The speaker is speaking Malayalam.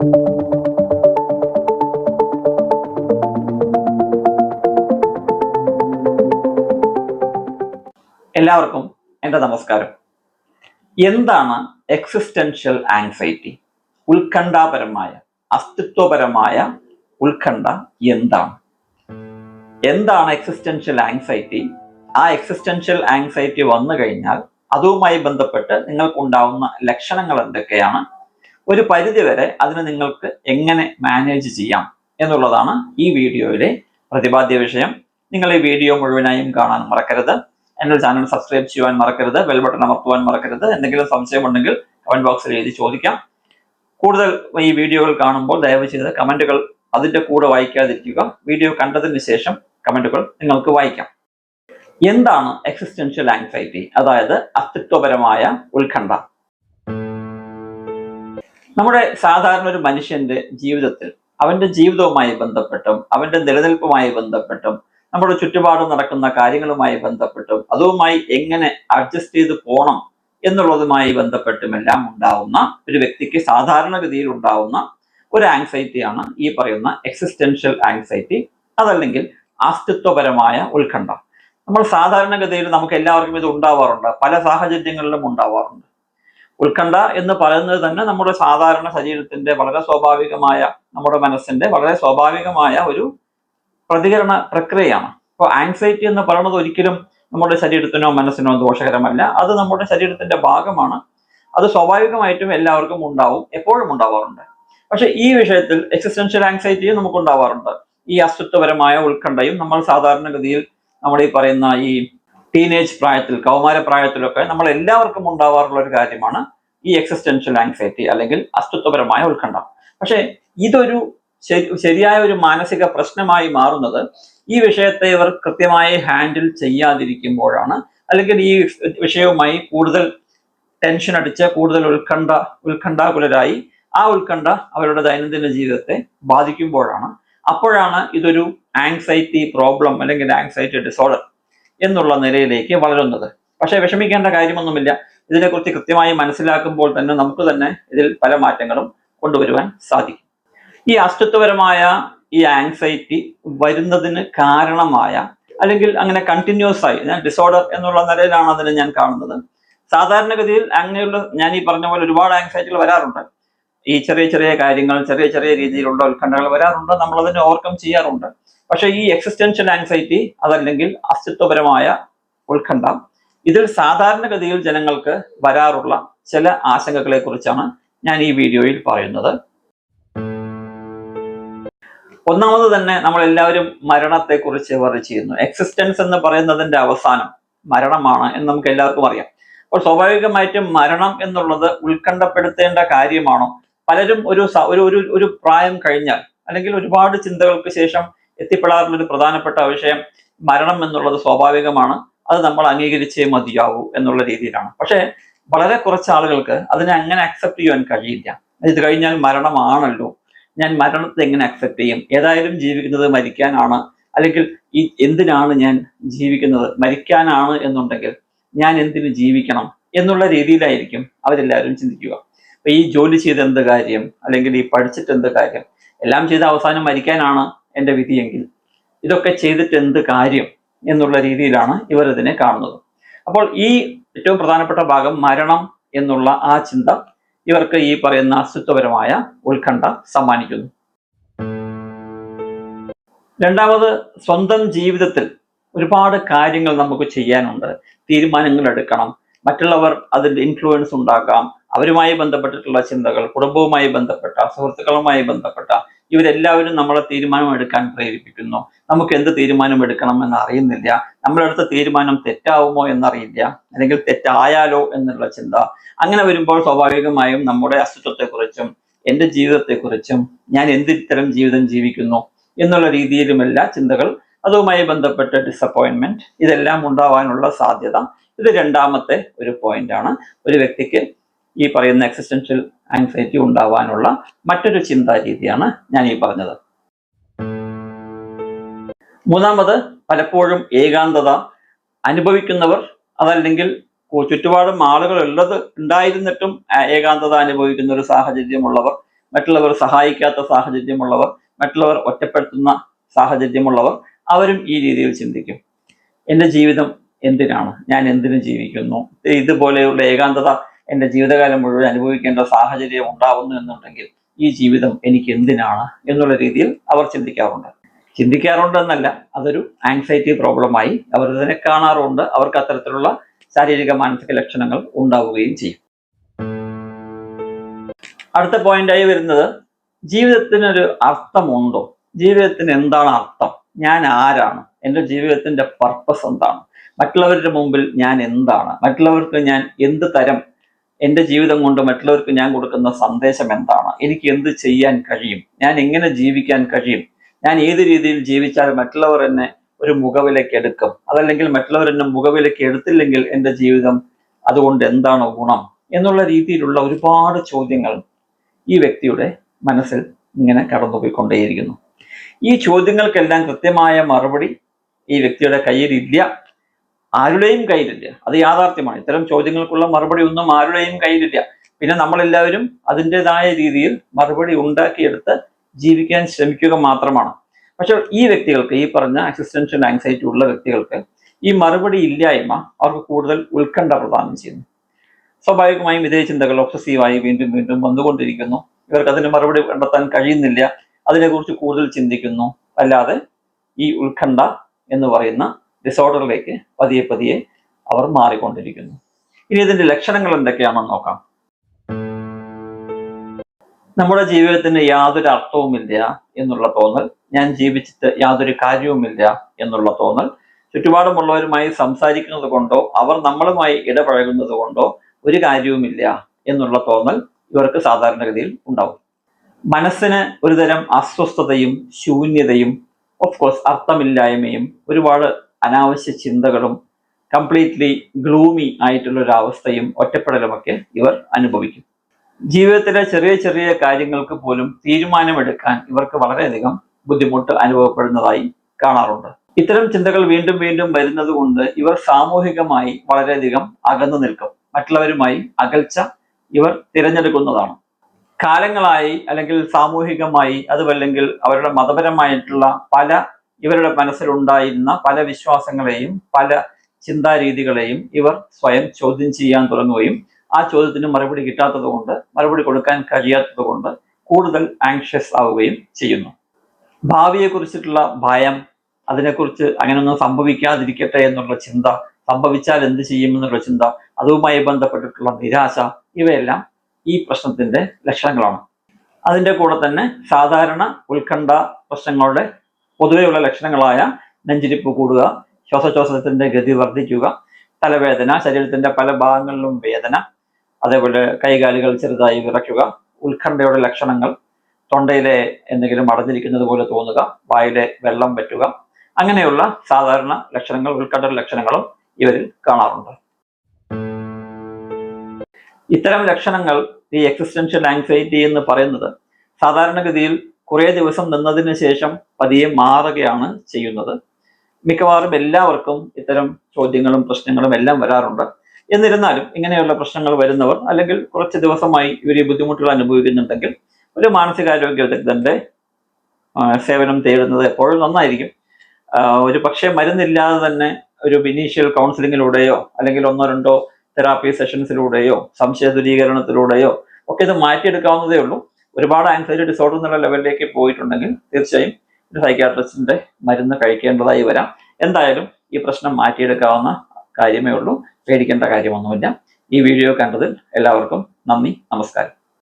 എല്ലാവർക്കും എന്റെ നമസ്കാരം. എന്താണ് എക്സിസ്റ്റൻഷ്യൽ ആങ്സൈറ്റി ഉത്കണ്ഠാപരമായ അസ്തിത്വപരമായ ഉത്കണ്ഠ എന്താണ്? എന്താണ് എക്സിസ്റ്റൻഷ്യൽ ആങ്സൈറ്റി ആ എക്സിസ്റ്റൻഷ്യൽ ആങ്സൈറ്റി വന്നു കഴിഞ്ഞാൽ അതുമായി ബന്ധപ്പെട്ട് നിങ്ങൾക്കുണ്ടാവുന്ന ലക്ഷണങ്ങൾ എന്തൊക്കെയാണ്? ഒരു പരിധി വരെ അതിന് നിങ്ങൾക്ക് എങ്ങനെ മാനേജ് ചെയ്യാം എന്നുള്ളതാണ് ഈ വീഡിയോയിലെ പ്രതിപാദ്യ വിഷയം. നിങ്ങൾ ഈ വീഡിയോ മുഴുവനായും കാണാൻ മറക്കരുത്. എന്റെ ചാനൽ സബ്സ്ക്രൈബ് ചെയ്യുവാൻ മറക്കരുത്. ബെൽ ബട്ടൺ അമർത്തുവാൻ മറക്കരുത്. എന്തെങ്കിലും സംശയമുണ്ടെങ്കിൽ കമന്റ് ബോക്സിൽ എഴുതി ചോദിക്കാം. കൂടുതൽ ഈ വീഡിയോകൾ കാണുമ്പോൾ ദയവ് ചെയ്ത് കമന്റുകൾ അതിന്റെ കൂടെ വായിക്കാതിരിക്കുക. വീഡിയോ കണ്ടതിന് ശേഷം കമന്റുകൾ നിങ്ങൾക്ക് വായിക്കാം. എന്താണ് എക്സിസ്റ്റൻഷ്യൽ ആൻസൈറ്റി അതായത് അസ്തിത്വപരമായ ഉത്കണ്ഠ. നമ്മുടെ സാധാരണ ഒരു മനുഷ്യന്റെ ജീവിതത്തിൽ അവന്റെ ജീവിതവുമായി ബന്ധപ്പെട്ടും അവന്റെ നിലനിൽപ്പുമായി ബന്ധപ്പെട്ടും നമ്മുടെ ചുറ്റുപാടും നടക്കുന്ന കാര്യങ്ങളുമായി ബന്ധപ്പെട്ടും അതുമായി എങ്ങനെ അഡ്ജസ്റ്റ് ചെയ്ത് പോകണം എന്നുള്ളതുമായി ബന്ധപ്പെട്ടും എല്ലാം ഉണ്ടാവുന്ന ഒരു വ്യക്തിക്ക് സാധാരണഗതിയിൽ ഉണ്ടാവുന്ന ഒരു ആങ്സൈറ്റിയാണ് ഈ പറയുന്ന എക്സിസ്റ്റൻഷ്യൽ ആങ്സൈറ്റി അതല്ലെങ്കിൽ അസ്തിത്വപരമായ ഉത്കണ്ഠ. നമ്മൾ സാധാരണഗതിയിൽ നമുക്ക് എല്ലാവർക്കും ഇത് ഉണ്ടാവാറുണ്ട്. പല സാഹചര്യങ്ങളിലും ഉണ്ടാവാറുണ്ട്. ഉത്കണ്ഠ എന്ന് പറയുന്നത് തന്നെ നമ്മുടെ സാധാരണ ശരീരത്തിന്റെ വളരെ സ്വാഭാവികമായ നമ്മുടെ മനസ്സിന്റെ വളരെ സ്വാഭാവികമായ ഒരു പ്രതികരണ പ്രക്രിയയാണ്. അപ്പോൾ ആങ്സൈറ്റി എന്ന് പറയുന്നത് ഒരിക്കലും നമ്മുടെ ശരീരത്തിനോ മനസ്സിനോ ദോഷകരമല്ല. അത് നമ്മുടെ ശരീരത്തിന്റെ ഭാഗമാണ്. അത് സ്വാഭാവികമായിട്ടും എല്ലാവർക്കും ഉണ്ടാവും എപ്പോഴും ഉണ്ടാവാറുണ്ട്. പക്ഷെ ഈ വിഷയത്തിൽ എക്സിസ്റ്റൻഷ്യൽ ആങ്സൈറ്റിയും നമുക്ക് ഉണ്ടാവാറുണ്ട്. ഈ അസ്തിത്വപരമായ ഉത്കണ്ഠയും നമ്മൾ സാധാരണഗതിയിൽ നമ്മൾ ഈ പറയുന്ന ഈ ടീനേജ് പ്രായത്തിൽ കൗമാര പ്രായത്തിലൊക്കെ നമ്മൾ എല്ലാവർക്കും ഉണ്ടാവാറുള്ള ഒരു കാര്യമാണ് ഈ എക്സിസ്റ്റൻഷ്യൽ ആങ്സൈറ്റി അല്ലെങ്കിൽ അസ്തിത്വപരമായ ഉത്കണ്ഠ. പക്ഷേ ഇതൊരു ശരിയായ ഒരു മാനസിക പ്രശ്നമായി മാറുന്നത് ഈ വിഷയത്തെ ഇവർ കൃത്യമായി ഹാൻഡിൽ ചെയ്യാതിരിക്കുമ്പോഴാണ്. അല്ലെങ്കിൽ ഈ വിഷയവുമായി കൂടുതൽ ടെൻഷൻ അടിച്ച് കൂടുതൽ ഉത്കണ്ഠ ഉത്കണ്ഠാകുലരായി ആ ഉത്കണ്ഠ അവരുടെ ദൈനംദിന ജീവിതത്തെ ബാധിക്കുമ്പോഴാണ്. അപ്പോഴാണ് ഇതൊരു ആങ്സൈറ്റി പ്രോബ്ലം അല്ലെങ്കിൽ ആങ്സൈറ്റി ഡിസോർഡർ എന്നുള്ള നിലയിലേക്ക് വളരുന്നത്. പക്ഷേ വിഷമിക്കേണ്ട കാര്യമൊന്നുമില്ല. ഇതിനെക്കുറിച്ച് കൃത്യമായി മനസ്സിലാക്കുമ്പോൾ തന്നെ നമുക്ക് തന്നെ ഇതിൽ പല മാറ്റങ്ങളും കൊണ്ടുവരുവാൻ സാധിക്കും. ഈ അസ്തിത്വപരമായ ഈ ആങ്സൈറ്റി വരുന്നതിന് കാരണമായ അല്ലെങ്കിൽ അങ്ങനെ കണ്ടിന്യൂസ് ആയി ഞാൻ ഡിസോർഡർ എന്നുള്ള നിലയിലാണ് അതിനെ ഞാൻ കാണുന്നത്. സാധാരണഗതിയിൽ അങ്ങനെയുള്ള ഞാൻ ഈ പറഞ്ഞ പോലെ ഒരുപാട് ആങ്സൈറ്റികൾ വരാറുണ്ട്. ഈ ചെറിയ ചെറിയ കാര്യങ്ങൾ ചെറിയ ചെറിയ രീതിയിലുള്ള ഉത്കണ്ഠകൾ വരാറുണ്ട്. നമ്മൾ അതിനെ ഓവർകം ചെയ്യാറുണ്ട്. പക്ഷെ ഈ എക്സിസ്റ്റൻഷ്യൽ ആങ്സൈറ്റി അതല്ലെങ്കിൽ അസ്തിത്വപരമായ ഉത്കണ്ഠ ഇതിൽ സാധാരണഗതിയിൽ ജനങ്ങൾക്ക് വരാറുള്ള ചില ആശങ്കകളെ കുറിച്ചാണ് ഞാൻ ഈ വീഡിയോയിൽ പറയുന്നത്. ഒന്നാമത് തന്നെ നമ്മൾ എല്ലാവരും മരണത്തെ കുറിച്ച് വറി ചെയ്യുന്നു. എക്സിസ്റ്റൻസ് എന്ന് പറയുന്നതിന്റെ അവസാനം മരണമാണ് എന്ന് നമുക്ക് എല്ലാവർക്കും അറിയാം. അപ്പോൾ സ്വാഭാവികമായിട്ടും മരണം എന്നുള്ളത് ഉത്കണ്ഠപ്പെടുത്തേണ്ട കാര്യമാണോ? പലരും ഒരു ഒരു ഒരു പ്രായം കഴിഞ്ഞാൽ അല്ലെങ്കിൽ ഒരുപാട് ചിന്തകൾക്ക് ശേഷം എത്തിപ്പെടാറുള്ള ഒരു പ്രധാനപ്പെട്ട വിഷയം മരണം എന്നുള്ളത് സ്വാഭാവികമാണ്. അത് നമ്മൾ അംഗീകരിച്ചേ മതിയാവൂ എന്നുള്ള രീതിയിലാണ്. പക്ഷേ വളരെ കുറച്ച് ആളുകൾക്ക് അതിനെ അങ്ങനെ അക്സെപ്റ്റ് ചെയ്യാൻ കഴിയില്ല. ഇത് കഴിഞ്ഞാൽ മരണമാണല്ലോ. ഞാൻ മരണത്തെ എങ്ങനെ അക്സെപ്റ്റ് ചെയ്യും? ഏതായാലും ജീവിക്കുന്നത് മരിക്കാനാണ്. അല്ലെങ്കിൽ ഈ എന്തിനാണ് ഞാൻ ജീവിക്കുന്നത്? മരിക്കാനാണ് എന്നുണ്ടെങ്കിൽ ഞാൻ എന്തിന് ജീവിക്കണം എന്നുള്ള രീതിയിലായിരിക്കും അവരെല്ലാവരും ചിന്തിക്കുക. അപ്പൊ ഈ ജോലി ചെയ്ത് എന്ത് കാര്യം? അല്ലെങ്കിൽ ഈ പഠിച്ചിട്ട് എന്ത് കാര്യം? എല്ലാം ചെയ്ത് അവസാനം മരിക്കാനാണ്. എന്റെ വിധിയെങ്കിൽ ഇതൊക്കെ ചെയ്തിട്ട് എന്ത് കാര്യം എന്നുള്ള രീതിയിലാണ് ഇവർ ഇതിനെ കാണുന്നത്. അപ്പോൾ ഈ ഏറ്റവും പ്രധാനപ്പെട്ട ഭാഗം മരണം എന്നുള്ള ആ ചിന്ത ഇവർക്ക് ഈ പറയുന്ന അസ്തിത്വപരമായ ഉത്കണ്ഠ സമ്മാനിക്കുന്നു. രണ്ടാമത് സ്വന്തം ജീവിതത്തിൽ ഒരുപാട് കാര്യങ്ങൾ നമുക്ക് ചെയ്യാനുണ്ട്. തീരുമാനങ്ങൾ എടുക്കണം. മറ്റുള്ളവർ അതിൽ ഇൻഫ്ലുവൻസ് ഉണ്ടാക്കാം. അവരുമായി ബന്ധപ്പെട്ടിട്ടുള്ള ചിന്തകൾ കുടുംബവുമായി ബന്ധപ്പെട്ട സുഹൃത്തുക്കളുമായി ബന്ധപ്പെട്ട ഇവരെല്ലാവരും നമ്മളെ തീരുമാനമെടുക്കാൻ പ്രേരിപ്പിക്കുന്നു. നമുക്ക് എന്ത് തീരുമാനം എടുക്കണം എന്ന് അറിയുന്നില്ല. നമ്മളെടുത്ത തീരുമാനം തെറ്റാവുമോ എന്നറിയില്ല. അല്ലെങ്കിൽ തെറ്റായാലോ എന്നുള്ള ചിന്ത. അങ്ങനെ വരുമ്പോൾ സ്വാഭാവികമായും നമ്മുടെ അസ്തിത്വത്തെക്കുറിച്ചും എന്റെ ജീവിതത്തെക്കുറിച്ചും ഞാൻ എന്തിത്തരം ജീവിതം ജീവിക്കുന്നു എന്നുള്ള രീതിയിലുമെല്ലാം ചിന്തകൾ അതുമായി ബന്ധപ്പെട്ട ഡിസപ്പോയിൻമെന്റ് ഇതെല്ലാം ഉണ്ടാവാനുള്ള സാധ്യത. ഇത് രണ്ടാമത്തെ ഒരു പോയിന്റ് ആണ്. ഒരു വ്യക്തിക്ക് ഈ പറയുന്ന എക്സിസ്റ്റൻഷ്യൽ ആങ്സൈറ്റി ഉണ്ടാവാനുള്ള മറ്റൊരു ചിന്താ രീതിയാണ് ഞാൻ ഈ പറഞ്ഞത്. മൂന്നാമത് പലപ്പോഴും ഏകാന്തത അനുഭവിക്കുന്നവർ അതല്ലെങ്കിൽ ചുറ്റുപാടും ആളുകൾ ഉള്ളത് ഉണ്ടായിരുന്നിട്ടും ഏകാന്തത അനുഭവിക്കുന്ന ഒരു സാഹചര്യമുള്ളവർ മറ്റുള്ളവർ സഹായിക്കാത്ത സാഹചര്യമുള്ളവർ മറ്റുള്ളവർ ഒറ്റപ്പെടുത്തുന്ന സാഹചര്യമുള്ളവർ അവരും ഈ രീതിയിൽ ചിന്തിക്കും. എന്റെ ജീവിതം എന്തിനാണ്? ഞാൻ എന്തിനു ജീവിക്കുന്നു? ഇതുപോലെയുള്ള ഏകാന്തത എന്റെ ജീവിതകാലം മുഴുവൻ അനുഭവിക്കേണ്ട സാഹചര്യം ഉണ്ടാവുന്നു എന്നുണ്ടെങ്കിൽ ഈ ജീവിതം എനിക്ക് എന്തിനാണ് എന്നുള്ള രീതിയിൽ അവർ ചിന്തിക്കാറുണ്ട്. ചിന്തിക്കാറുണ്ട് എന്നല്ല അതൊരു ആങ്സൈറ്റി പ്രോബ്ലമായി അവർ ഇതിനെ കാണാറുണ്ട്. അവർക്ക് അത്തരത്തിലുള്ള ശാരീരിക മാനസിക ലക്ഷണങ്ങൾ ഉണ്ടാവുകയും ചെയ്യും. അടുത്ത പോയിന്റായി വരുന്നത് ജീവിതത്തിനൊരു അർത്ഥമുണ്ടോ? ജീവിതത്തിന് എന്താണ് അർത്ഥം? ഞാൻ ആരാണ്? എന്റെ ജീവിതത്തിന്റെ പർപ്പസ് എന്താണ്? മറ്റുള്ളവരുടെ മുമ്പിൽ ഞാൻ എന്താണ്? മറ്റുള്ളവർക്ക് ഞാൻ എന്ത് തരം എന്റെ ജീവിതം കൊണ്ട് മറ്റുള്ളവർക്ക് ഞാൻ കൊടുക്കുന്ന സന്ദേശം എന്താണ്? എനിക്ക് എന്ത് ചെയ്യാൻ കഴിയും? ഞാൻ എങ്ങനെ ജീവിക്കാൻ കഴിയും? ഞാൻ ഏത് രീതിയിൽ ജീവിച്ചാൽ മറ്റുള്ളവർ എന്നെ ഒരു മുഖവിലേക്ക് എടുക്കും? അതല്ലെങ്കിൽ മറ്റുള്ളവർ എന്നെ മുഖവിലേക്ക് എടുത്തില്ലെങ്കിൽ എന്റെ ജീവിതം അതുകൊണ്ട് എന്താണ് ഗുണം? എന്നുള്ള രീതിയിലുള്ള ഒരുപാട് ചോദ്യങ്ങൾ ഈ വ്യക്തിയുടെ മനസ്സിൽ ഇങ്ങനെ കടന്നുപോയിക്കൊണ്ടേയിരിക്കുന്നു. ഈ ചോദ്യങ്ങൾക്കെല്ലാം കൃത്യമായ മറുപടി ഈ വ്യക്തിയുടെ കയ്യിലില്ല ആരുടെയും കയ്യിലില്ല. അത് യാഥാർത്ഥ്യമാണ്. ഇത്തരം ചോദ്യങ്ങൾക്കുള്ള മറുപടി ഒന്നും ആരുടെയും കയ്യിലില്ല. പിന്നെ നമ്മളെല്ലാവരും അതിന്റെതായ രീതിയിൽ മറുപടി ഉണ്ടാക്കിയെടുത്ത് ജീവിക്കാൻ ശ്രമിക്കുക മാത്രമാണ്. പക്ഷെ ഈ വ്യക്തികൾക്ക് ഈ പറഞ്ഞ അസിസ്റ്റൻഷ്യൽ ആങ്സൈറ്റി ഉള്ള വ്യക്തികൾക്ക് ഈ മറുപടി ഇല്ലായ്മ അവർക്ക് കൂടുതൽ ഉത്കണ്ഠ പ്രദാനം ചെയ്യുന്നു. സ്വാഭാവികമായും ഇതേ ചിന്തകൾ ഒബ്സസീവായി വീണ്ടും വീണ്ടും വന്നുകൊണ്ടിരിക്കുന്നു. ഇവർക്ക് അതിന് മറുപടി കണ്ടെത്താൻ കഴിയുന്നില്ല. അതിനെക്കുറിച്ച് കൂടുതൽ ചിന്തിക്കുന്നു. അല്ലാതെ ഈ ഉത്കണ്ഠ എന്ന് പറയുന്ന ഡിസോർഡറിലേക്ക് പതിയെ പതിയെ അവർ മാറിക്കൊണ്ടിരിക്കുന്നു. ഇനി ഇതിന്റെ ലക്ഷണങ്ങൾ എന്തൊക്കെയാണെന്ന് നോക്കാം. നമ്മുടെ ജീവിതത്തിന് യാതൊരു അർത്ഥവുമില്ല എന്നുള്ള തോന്നൽ ഞാൻ ജീവിച്ചിട്ട് യാതൊരു കാര്യവുമില്ല എന്നുള്ള തോന്നൽ ചുറ്റുപാടുമുള്ളവരുമായി സംസാരിക്കുന്നത് കൊണ്ടോ അവർ നമ്മളുമായി ഇടപഴകുന്നത് കൊണ്ടോ ഒരു കാര്യവുമില്ല എന്നുള്ള തോന്നൽ ഇവർക്ക് സാധാരണഗതിയിൽ ഉണ്ടാവും. മനസ്സിന് ഒരുതരം അസ്വസ്ഥതയും ശൂന്യതയും ഓഫ് കോഴ്സ് അർത്ഥമില്ലായ്മയും ഒരുപാട് അനാവശ്യ ചിന്തകളും കംപ്ലീറ്റ്ലി ഗ്ലൂമി ആയിട്ടുള്ള ഒരു അവസ്ഥയും ഒറ്റപ്പെടലുമൊക്കെ ഇവർ അനുഭവിക്കും. ജീവിതത്തിലെ ചെറിയ ചെറിയ കാര്യങ്ങൾക്ക് പോലും തീരുമാനമെടുക്കാൻ ഇവർക്ക് വളരെയധികം ബുദ്ധിമുട്ട് അനുഭവപ്പെടുന്നതായി കാണാറുണ്ട്. ഇത്തരം ചിന്തകൾ വീണ്ടും വീണ്ടും വരുന്നത് കൊണ്ട് ഇവർ സാമൂഹികമായി വളരെയധികം അകന്നു നിൽക്കും. മറ്റുള്ളവരുമായി അകൽച്ച ഇവർ തിരഞ്ഞെടുക്കുന്നതാണ്. കാലങ്ങളായി അല്ലെങ്കിൽ സാമൂഹികമായി അതുമല്ലെങ്കിൽ അവരുടെ മതപരമായിട്ടുള്ള പല ഇവരുടെ മനസ്സിലുണ്ടായിരുന്ന പല വിശ്വാസങ്ങളെയും പല ചിന്താരീതികളെയും ഇവർ സ്വയം ചോദ്യം ചെയ്യാൻ തുടങ്ങുകയും ആ ചോദ്യത്തിന് മറുപടി കിട്ടാത്തത് കൊണ്ട് മറുപടി കൊടുക്കാൻ കഴിയാത്തത് കൊണ്ട് കൂടുതൽ ആങ്ഷ്യസ് ആവുകയും ചെയ്യുന്നു. ഭാവിയെക്കുറിച്ചിട്ടുള്ള ഭയം അതിനെക്കുറിച്ച് അങ്ങനെയൊന്നും സംഭവിക്കാതിരിക്കട്ടെ എന്നുള്ള ചിന്ത സംഭവിച്ചാൽ എന്ത് ചെയ്യുമെന്നുള്ള ചിന്ത അതുമായി ബന്ധപ്പെട്ടിട്ടുള്ള നിരാശ ഇവയെല്ലാം ഈ പ്രശ്നത്തിന്റെ ലക്ഷണങ്ങളാണ്. അതിന്റെ കൂടെ തന്നെ സാധാരണ ഉത്കണ്ഠ പ്രശ്നങ്ങളുടെ പൊതുവെയുള്ള ലക്ഷണങ്ങളായ നെഞ്ചിരിപ്പ് കൂടുക ശ്വാസോച്ഛ്വാസത്തിന്റെ ഗതി വർദ്ധിക്കുക തലവേദന ശരീരത്തിന്റെ പല ഭാഗങ്ങളിലും വേദന അതേപോലെ കൈകാലുകൾ ചെറുതായി വിറയ്ക്കുക ഉത്കണ്ഠയുടെ ലക്ഷണങ്ങൾ തൊണ്ടയിലെ എന്തെങ്കിലും അടഞ്ഞിരിക്കുന്നത് പോലെ തോന്നുക വായിലെ വെള്ളം പറ്റുക അങ്ങനെയുള്ള സാധാരണ ലക്ഷണങ്ങൾ ഉത്കണ്ഠയുടെ ലക്ഷണങ്ങളും ഇവരിൽ കാണാറുണ്ട്. ഇത്തരം ലക്ഷണങ്ങൾ ഈ എക്സിസ്റ്റൻഷ്യൽ ആങ്സൈറ്റി എന്ന് പറയുന്നത് സാധാരണഗതിയിൽ കുറേ ദിവസം നിന്നതിന് ശേഷം പതിയെ മാറുകയാണ് ചെയ്യുന്നത്. മിക്കവാറും എല്ലാവർക്കും ഇത്തരം ചോദ്യങ്ങളും പ്രശ്നങ്ങളും എല്ലാം വരാറുണ്ട്. എന്നിരുന്നാലും ഇങ്ങനെയുള്ള പ്രശ്നങ്ങൾ വരുന്നവർ അല്ലെങ്കിൽ കുറച്ച് ദിവസമായി ഇവർ ഈ ബുദ്ധിമുട്ടുകൾ അനുഭവിക്കുന്നുണ്ടെങ്കിൽ ഒരു മാനസികാരോഗ്യ വിദഗ്ധന്റെ സേവനം തേടുന്നത് എപ്പോഴും നന്നായിരിക്കും. ഒരു പക്ഷേ മരുന്നില്ലാതെ തന്നെ ഒരു ഇനീഷ്യൽ കൗൺസിലിങ്ങിലൂടെയോ അല്ലെങ്കിൽ ഒന്നോ രണ്ടോ തെറാപ്പി സെഷൻസിലൂടെയോ സംശയ ദൂരീകരണത്തിലൂടെയോ ഒക്കെ ഇത് മാറ്റിയെടുക്കാവുന്നതേ ഉള്ളൂ. ഒരുപാട് ആൻസൈറ്റി ഡിസോർഡർ എന്നുള്ള ലെവലിലേക്ക് പോയിട്ടുണ്ടെങ്കിൽ തീർച്ചയായും ഒരു സൈക്യാട്രിസ്റ്റിന്റെ മരുന്ന് കഴിക്കേണ്ടതായി വരാം. എന്തായാലും ഈ പ്രശ്നം മാറ്റിയെടുക്കാവുന്ന കാര്യമേ ഉള്ളൂ. പേടിക്കേണ്ട കാര്യമൊന്നുമില്ല. ഈ വീഡിയോ കണ്ടതിൽ എല്ലാവർക്കും നന്ദി നമസ്കാരം.